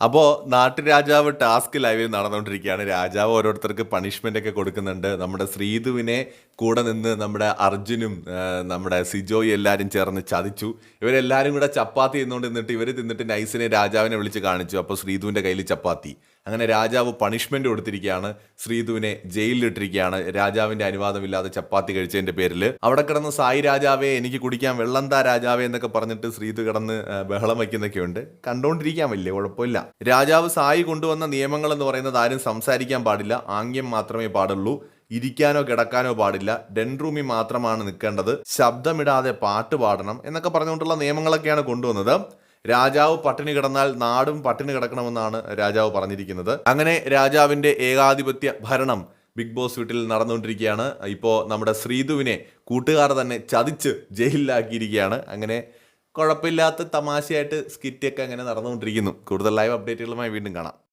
അപ്പോൾ നാട്ടുരാജാവ് ടാസ്ക് ലൈവിൽ നടന്നുകൊണ്ടിരിക്കുകയാണ്. രാജാവ് ഓരോരുത്തർക്ക് പണിഷ്മെന്റ് ഒക്കെ കൊടുക്കുന്നുണ്ട്. നമ്മുടെ ശ്രീധുവിനെ കൂടെ നിന്ന് നമ്മുടെ അർജുനും നമ്മുടെ സിജോയും എല്ലാവരും ചേർന്ന് ചതിച്ചു. ഇവരെല്ലാവരും കൂടെ ചപ്പാത്തി തിന്നുകൊണ്ട് നിന്നിട്ട് ഇവർ തിന്നിട്ട് നൈസിനെ രാജാവിനെ വിളിച്ച് കാണിച്ചു. അപ്പോൾ ശ്രീധുവിന്റെ കയ്യിൽ ചപ്പാത്തി. അങ്ങനെ രാജാവ് പണിഷ്മെന്റ് കൊടുത്തിരിക്കുകയാണ്. ശ്രീധുവിനെ ജയിലിലിട്ടിരിക്കുകയാണ്. രാജാവിന്റെ അനുവാദമില്ലാതെ ചപ്പാത്തി കഴിച്ചതിന്റെ പേരിൽ. അവിടെ കിടന്ന് സായി രാജാവേ എനിക്ക് കുടിക്കാൻ വെള്ളം താ രാജാവേ എന്നൊക്കെ പറഞ്ഞിട്ട് ശ്രീധു കിടന്ന് ബഹളം വയ്ക്കുന്നൊക്കെ ഉണ്ട്. കണ്ടോണ്ടിരിക്കാൻ വലിയ കുഴപ്പമില്ല. രാജാവ് സായി കൊണ്ടുവന്ന നിയമങ്ങൾ എന്ന് പറയുന്നത് ആരും സംസാരിക്കാൻ പാടില്ല. ആംഗ്യം മാത്രമേ പാടുള്ളൂ. ഇരിക്കാനോ കിടക്കാനോ പാടില്ല. ഡെൻ റൂമിൽ മാത്രമാണ് നിൽക്കേണ്ടത്. ശബ്ദമിടാതെ പാട്ട് പാടണം എന്നൊക്കെ പറഞ്ഞുകൊണ്ടുള്ള നിയമങ്ങളൊക്കെയാണ് കൊണ്ടുവന്നത്. രാജാവ് പട്ടിണി കിടന്നാൽ നാടും പട്ടിണി കിടക്കണമെന്നാണ് രാജാവ് പറഞ്ഞിരിക്കുന്നത്. അങ്ങനെ രാജാവിന്റെ ഏകാധിപത്യ ഭരണം ബിഗ് ബോസ് വീട്ടിൽ നടന്നുകൊണ്ടിരിക്കുകയാണ്. ഇപ്പോൾ നമ്മുടെ ശ്രീധുവിനെ കൂട്ടുകാർ തന്നെ ചതിച്ച് ജയിലിലാക്കിയിരിക്കുകയാണ്. അങ്ങനെ കുഴപ്പമില്ലാത്ത തമാശയായിട്ട് സ്കിറ്റൊക്കെ അങ്ങനെ നടന്നുകൊണ്ടിരിക്കുന്നു. കൂടുതൽ ലൈവ് അപ്ഡേറ്റുകളുമായി വീണ്ടും കാണാം.